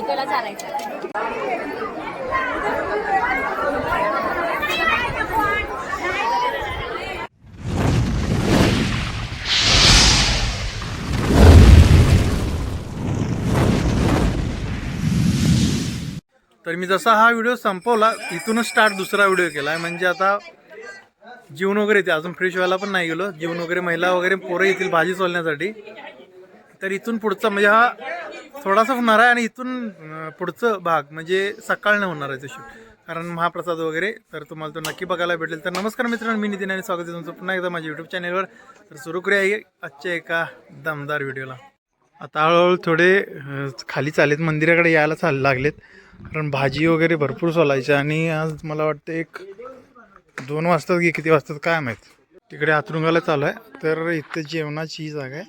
त्याला चालायचं तर मी जसा हा व्हिडिओ संपवला इथूनच स्टार्ट दुसरा व्हिडिओ केला आहे म्हणजे आता जेवण वगैरे येते. अजून फ्रेश व्हायला पण नाही गेलो. जेवण वगैरे महिला वगैरे पोरं येतील भाजी सोलण्यासाठी. तर इथून पुढचा म्हणजे हा थोडासा होणार आहे आणि इथून पुढचं भाग म्हणजे सकाळनं होणार आहे ते शूट कारण महाप्रसाद वगैरे तर तुम्हाला तो नक्की बघायला भेटेल. तर नमस्कार मित्रांनो मी नितीन आणि स्वागत आहे तुमचं पुन्हा एकदा माझ्या यूट्यूब चॅनलवर तर सुरू करूया आजच्या एका दमदार व्हिडिओला आता हळूहळू थोडे खाली चालेत मंदिराकडे यायला चाल लागलेत. कारण भाजी वगैरे भरपूर सोलायची आणि आज मला वाटतं एक दोन वाजतात की किती वाजतात काय माहीत. तिकडे आतरुंगाला चालू आहे. तर इथं जेवणाची ही जागा आहे.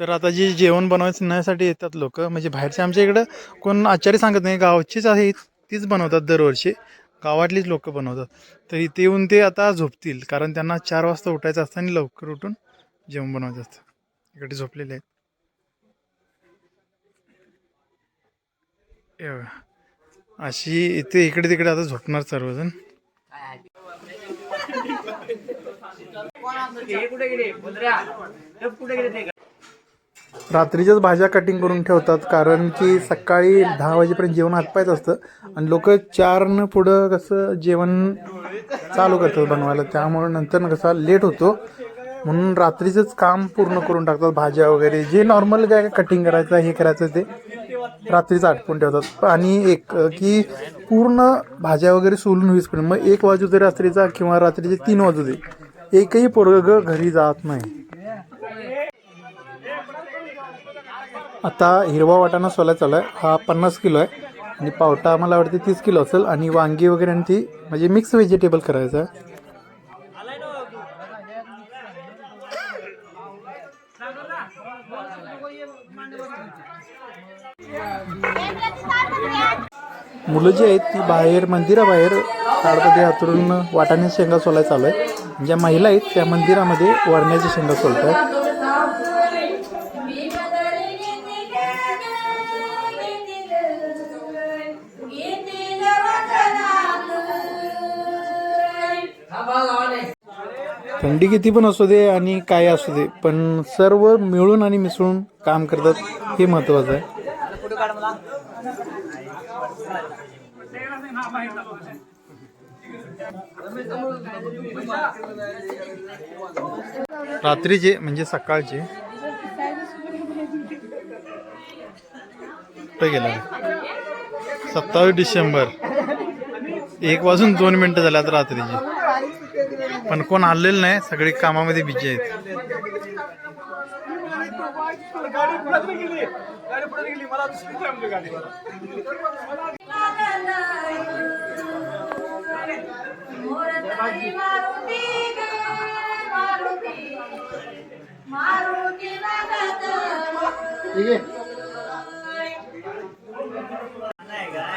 तर आता जे जेवण बनवण्यासाठी येतात लोक म्हणजे बाहेरचे आमच्या इकडं कोण आचार्य सांगत नाही. गावचीच आहे तीच बनवतात दरवर्षी. गावातलीच लोक बनवतात. तर इथे येऊन ते आता झोपतील कारण त्यांना चार वाजता उठायचं असतं आणि लवकर उठून जेवण बनवायचं असतं. इकडे झोपलेले आहेत. हे अशी इथे इकडे तिकडे आता झोपणार सर्वजण. रात्रीच्याच भाज्या कटिंग करून ठेवतात कारण की सकाळी दहा वाजेपर्यंत जेवण हातपायच असतं आणि लोक चारनं पुढं कसं जेवण चालू करतात बनवायला. त्यामुळे नंतर कसा लेट होतो. म्हणून रात्रीचंच काम पूर्ण करून टाकतात भाज्या वगैरे. जे नॉर्मल काय कटिंग करायचं हे करायचं ते. रात्रीच आटपून ठेवतात. आणि एक की पूर्ण भाज्या वगैरे सोलून होईपर्यंत मग एक वाजू दे रात्रीचा किंवा रात्रीचे तीन वाजू दे. एकही पोरग घरी जात नाही. आता हिरवा वाटाणा सोलाय चालू आहे हा पन्नास किलो आहे. आणि पावटा मला वाटते तीस किलो असेल. आणि वांगी वगैरे आणि ती म्हणजे मिक्स व्हेजिटेबल करायचं आहे. मुलं जी आहेत ती बाहेर मंदिराबाहेर ताडपती हातरून वाटाणे शेंगा सोलाय चालू आहे ज्या महिला आहेत त्या मंदिरामध्ये वरण्याच्या शेंगा सोलत आहेत थंडी किती पण असू दे आणि काय असू दे पण सर्व मिळून आणि मिसळून काम करतात हे महत्वाचं आहे. रात्रीचे म्हणजे सकाळचे. गेला? सत्तावीस डिसेंबर. एक वाजून दोन मिनिटं झाल्यात रात्रीचे. पण कोण आलेलं नाही सगळे कामामध्ये बिजी आहेत.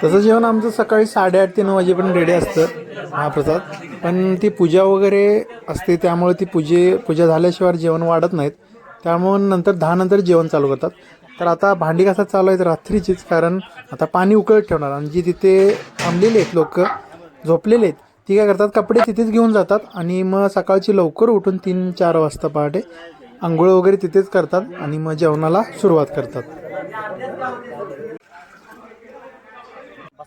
तसं जेवण आमचं सकाळी साडेआठ ते नऊ वाजेपर्यंत रेडी असतं महाप्रसाद. पण ती पूजा वगैरे असते त्यामुळे ती पूजे पूजा झाल्याशिवाय जेवण वाढत नाहीत. त्यामुळे नंतर दहानंतर जेवण चालू करतात. तर आता भांडी कसा चालू आहेत रात्रीचीच कारण आता पाणी उकळत ठेवणार. आणि जी तिथे थांबलेली आहेत लोक झोपलेले आहेत ती काय करतात कपडे तिथेच घेऊन जातात आणि मग सकाळची लवकर उठून तीन चार वाजता पहाटे आंघोळ वगैरे तिथेच करतात आणि मग जेवणाला सुरुवात करतात.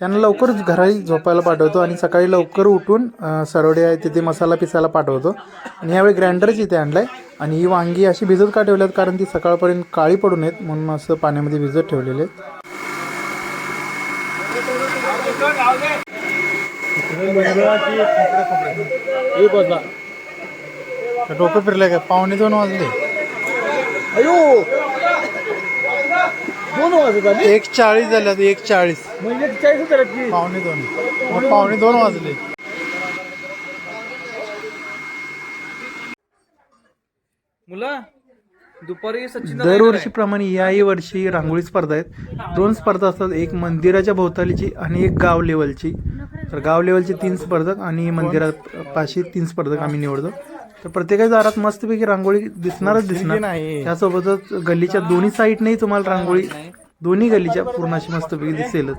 त्यांना लवकर घरी झोपायला पाठवतो आणि सकाळी लवकर उठून अं, सरवडे आहे तिथे मसाला पिसायला पाठवतो. आणि यावेळी ग्राइंडरच इथे आणलाय. आणि ही वांगी अशी भिजत का ठेवल्यात? कारण ती सकाळपर्यंत काळी पडू नयेत म्हणून असं पाण्यामध्ये भिजत ठेवलेले डोकं फिरलंय का? पावणे दोन वाजले. अयो! दोन वाजत आले एक चाळीस झाल्यात एक चाळीस म्हणजे पावणे दोन. मग पावणे दोन वाजले. मुला दुपारी सचिन दरवर्षीप्रमाणे याही वर्षी रांगोळी स्पर्धा आहेत. दोन स्पर्धा असतात एक मंदिराच्या भोवतालीची आणि एक गाव लेवलची. तर गाव लेवलची तीन स्पर्धक आणि मंदिरात पाशी तीन स्पर्धक आम्ही निवडतो. तर प्रत्येकाच्या दारात मस्तपैकी रांगोळी दिसणारच दिसणार. त्यासोबतच गल्लीच्या दोन्ही साईडनेही तुम्हाला रांगोळी दोन्ही गल्लीच्या पूर्ण अशी मस्तपैकी दिसेलच.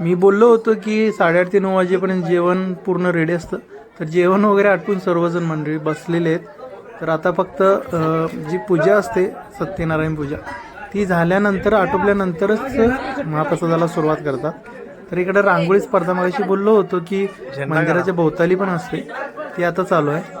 मी बोललो होतो की साडेआठ ते नऊ वाजेपर्यंत जेवण पूर्ण रेडी असतं. तर जेवण वगैरे आटपून सर्वजण मंडळी बसलेले आहेत. तर आता फक्त जी पूजा असते सत्यनारायण पूजा. ती झाल्यानंतर आटोपल्यानंतरच महाप्रसादाला सुरुवात करतात. तर इकडे रांगोळी स्पर्धा मगाशी बोललो होतो की मंदिराच्या भोवताली पण असते. ती आता चालू आहे.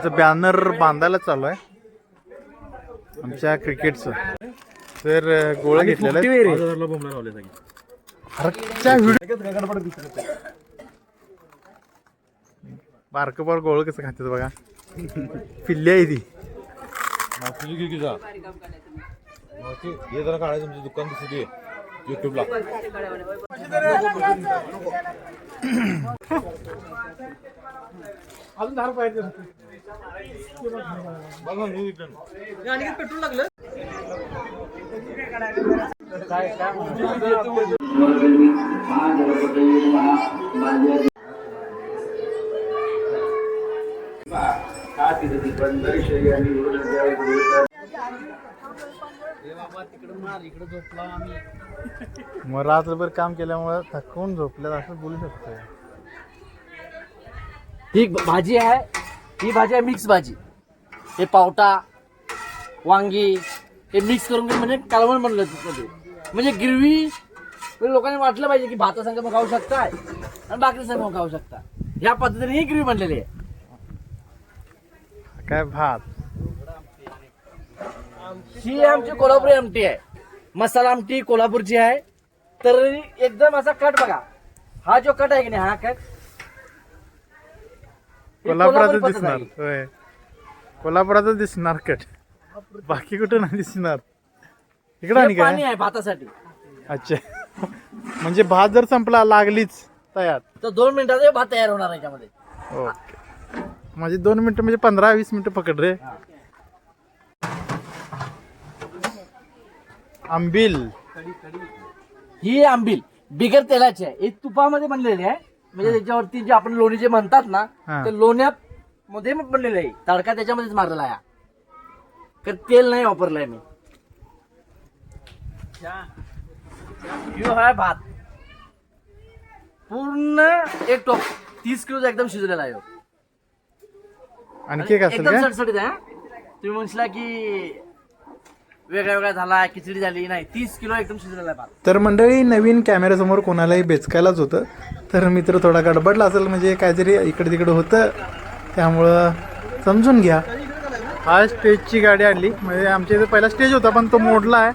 तिथं बॅनर बांधायला चालू आहे. आमच्या क्रिकेटचं तर अ, गोळं घेतलेलं आहे हरकच्या व्हिडिओ बारकं बार गोळ कसं खातात बघा. पिल्ली आहे ती. हे जरा काढायचं तुमचं दुकान पेट्रोल लागलं? मग रात्रभर काम केल्यामुळे थकवून झोपल्यात असं बोलू शकतो ही भाजी आहे. ही भाजी आहे मिक्स भाजी. हे पावटा वांगी हे मिक्स करून म्हणजे कालवण बनलं तिथं म्हणजे गिरवी म्हणजे लोकांनी वाटलं पाहिजे की भाता संघ पण खाऊ शकताय आणि बाकी संघ खाऊ शकता. ह्या पद्धतीने ही गिरवी बनलेली आहे. काय भात? ही आमची कोल्हापुरी आमटी आहे. मसाला आमटी कोल्हापूरची आहे. तर एकदम असा कट बघा. हा जो कट आहे की नाही हा कट? कोल्हापुरातच दिसणार. होय. कोल्हापुरातच दिसणार कट. बाकी कुठं नाही दिसणार. इकडं आणि काय? आहे भातासाठी. अच्छा. म्हणजे भात जर संपला लागलीच तयार. तर दोन मिनिटात भात तयार होणार आहे याच्यामध्ये. ओके. म्हणजे दोन मिनिटं म्हणजे पंधरा वीस मिनिटं पकड रे. आंबिल. ही आंबील बिगर तेलाची आहे. ही तुपामध्ये बनलेली आहे. म्हणजे त्याच्यावरती जे आपण लोणी जे म्हणतात ना हा. ते लोण्यामध्ये बनलेलं आहे तडका त्याच्यामध्येच मारलेला आहे. तर तेल नाही वापरलंय मी ह्यो भात पूर्ण एक टोप तीस किलोचा एकदम शिजलेला आहे ह्यो. आणखी एक असेल एकदम सटसटीत आहे हा. तुम्ही म्हणशीला की वेगळा वेगळा झाला खिचडी झाली नाही तीस किलो एकदम शिजलेला आहे भात. तर मंडळी नवीन कॅमेऱ्यासमोर कोणालाही बेचकायलाच होतं. तर मित्र थोडा गडबडला असेल म्हणजे काहीतरी इकडे तिकडे होतं. त्यामुळं समजून घ्या. हा स्टेजची गाडी आणली. म्हणजे आमच्या इथे पहिला स्टेज होता पण तो मोडला आहे.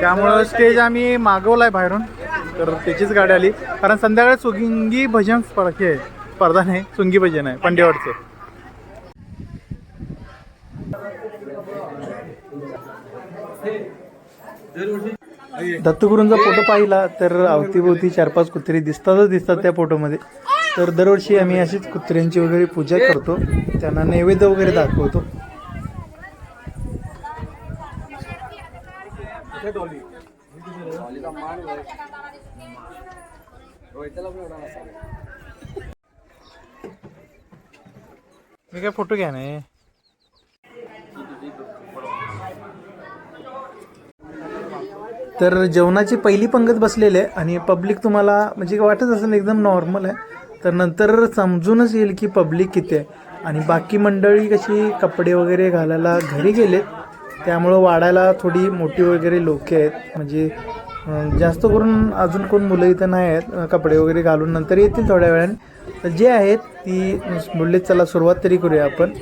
त्यामुळं स्टेज आम्ही मागवलाय बाहेरून. तर त्याचीच गाडी आली. कारण संध्याकाळी सुंगी भजन स्पर्धा आहे स्पर्धा नाही सुंगी भजन आहे पंडेवाडचं दत्तगुरूंचा फोटो पाहिला तर अवतीभोवती चार पाच कुत्री दिसतातच दिसतात त्या फोटोमध्ये. तर दरवर्षी आम्ही अशीच कुत्र्यांची वगैरे पूजा करतो. त्यांना नैवेद्य वगैरे दाखवतो. मी काय फोटो घ्या नाही तर जेवणाची पहिली पंगत बसलेली आहे आणि पब्लिक तुम्हाला म्हणजे वाटत असेल एकदम नॉर्मल आहे. तर नंतर समजूनच येईल की पब्लिक किती आहे. आणि बाकी मंडळी कशी कपडे वगैरे घालायला घरी गेलेत त्यामुळं वाढायला थोडी मोठी वगैरे लोक आहेत. म्हणजे जास्त करून अजून कोण मुलं इथं नाही आहेत कपडे वगैरे घालून नंतर येतील थोड्या वेळाने. तर जे आहेत ती बोलले चला सुरुवात तरी करूया आपण.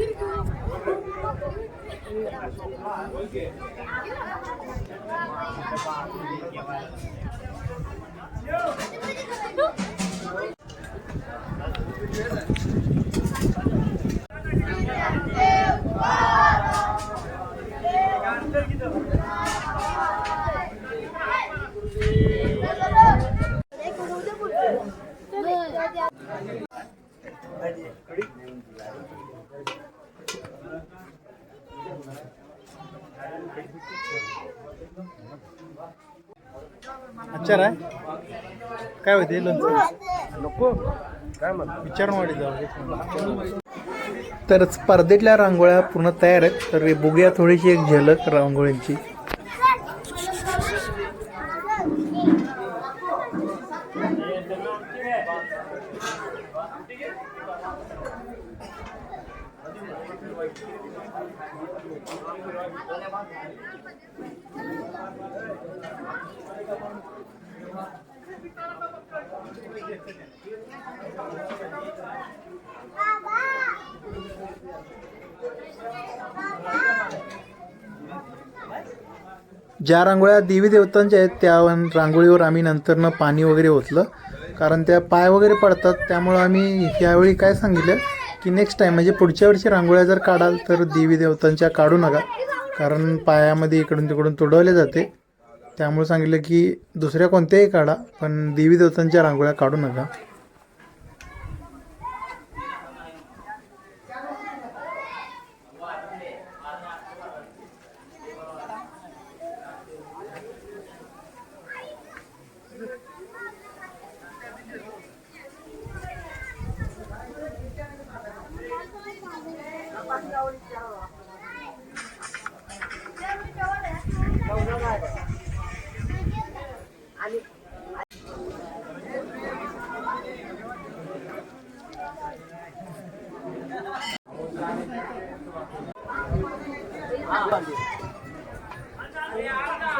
अच्छा आहे? काय होते लोणचं? नको. विचारून वाढी जाऊ तर स्पर्धेतल्या रांगोळ्या पूर्ण तयार आहेत. तर बघूया थोडीशी एक झलक रांगोळ्यांची ज्या रांगोळ्या देवी देवतांच्या आहेत त्या रांगोळीवर आम्ही नंतरनं पाणी वगैरे ओतलं. कारण त्या पाय वगैरे पडतात त्यामुळं आम्ही यावेळी काय सांगितलं की नेक्स्ट टाईम म्हणजे पुढच्या वर्षी रांगोळ्या जर काढाल तर देवी देवतांच्या काढू नका. कारण पायामध्ये इकडून तिकडून तुडवले जाते. त्यामुळे सांगितलं की दुसऱ्या कोणत्याही काढा पण देवी देवतांच्या रांगोळ्या काढू नका.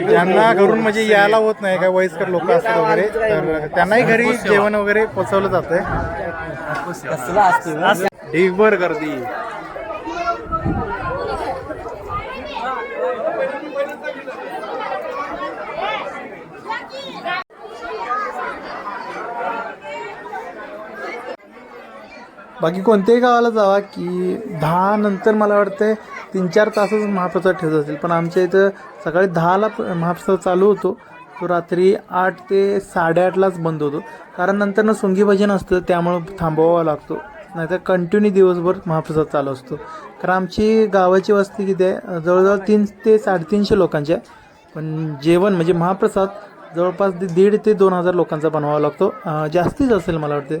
ज्यांना घरून म्हणजे यायला होत नाही काय वयस्कर लोक असतात वगैरे तर त्यांनाही घरी जेवण वगैरे पोचवलं जात ढिगभर गर्दी. बाकी कोणत्याही गावाला जावा की दहा नंतर मला वाटतंय तीन चार तासच महाप्रसाद ठेवत असेल पण आमच्या इथं सकाळी दहाला महाप्रसाद चालू होतो. तो रात्री आठ ते साडेआठलाच बंद होतो. कारण नंतर सोंगी भजन असतं त्यामुळं थांबवावा लागतो. नाहीतर कंटिन्यू दिवसभर महाप्रसाद चालू असतो. कारण आमची गावाची वस्ती किती आहे? जवळजवळ तीन ते साडेतीनशे लोकांची आहे. पण जेवण म्हणजे महाप्रसाद जवळपास दीड ते दोन हजार लोकांचा बनवावा लागतो. जास्तीच असेल मला वाटते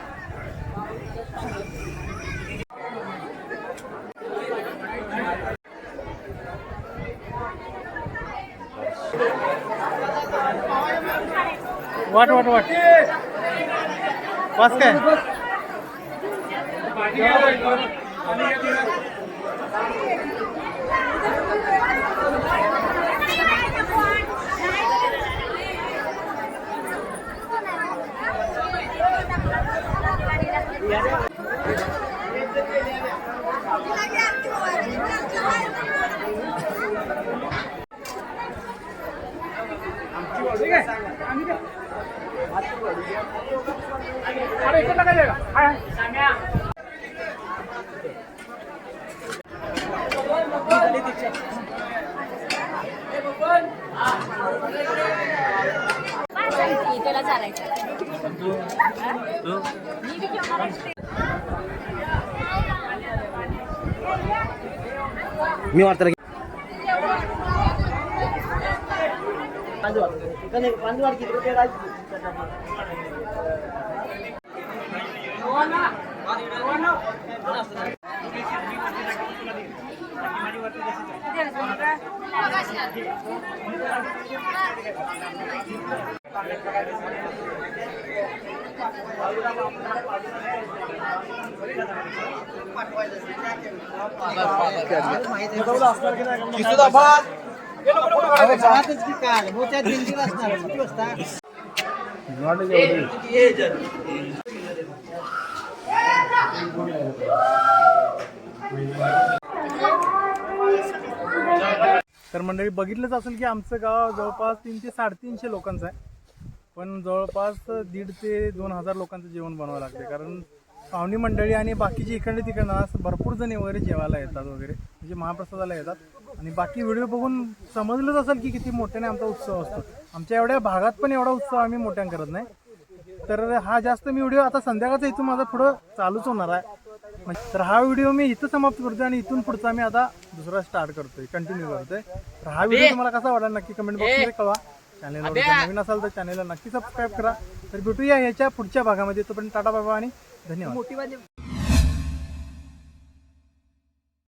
वाट वाट वाट बस काय त्याला चालायचं मी बी जेवणार आहे. मी वाटतं तर मंडळी बघितलंच असेल की आमचं गाव जवळपास तीन ते साडेतीनशे लोकांचं आहे. पण जवळपास दीड ते दोन हजार लोकांचं जेवण बनवावं लागते कारण पाहुणी मंडळी आणि बाकीचे इकडे तिकडनं असं भरपूर जण वगैरे जेवायला येतात वगैरे. म्हणजे महाप्रसादाला येतात. आणि बाकी व्हिडिओ बघून समजलंच असेल की किती मोठ्याने आमचा उत्सव असतो. आमच्या एवढ्या भागात पण एवढा उत्सव आम्ही मोठ्याने करत नाही. तर हा जास्त मी व्हिडिओ आता संध्याकाळचा इथून माझा पुढं चालूच होणार आहे. तर हा व्हिडिओ मी इथं समाप्त करतोय आणि इथून पुढचा मी आता दुसरा स्टार्ट करतोय. कंटिन्यू करतोय. तर हा व्हिडिओ तुम्हाला कसा वाटला नक्की कमेंट बॉक्समध्ये कळवा. चॅनलवर जर नवीन असाल तर चॅनलला नक्की सबस्क्राईब करा. तर भेटूया याच्या पुढच्या भागामध्ये. तोपर्यंत टाटा बाबा आणि धन्यवाद.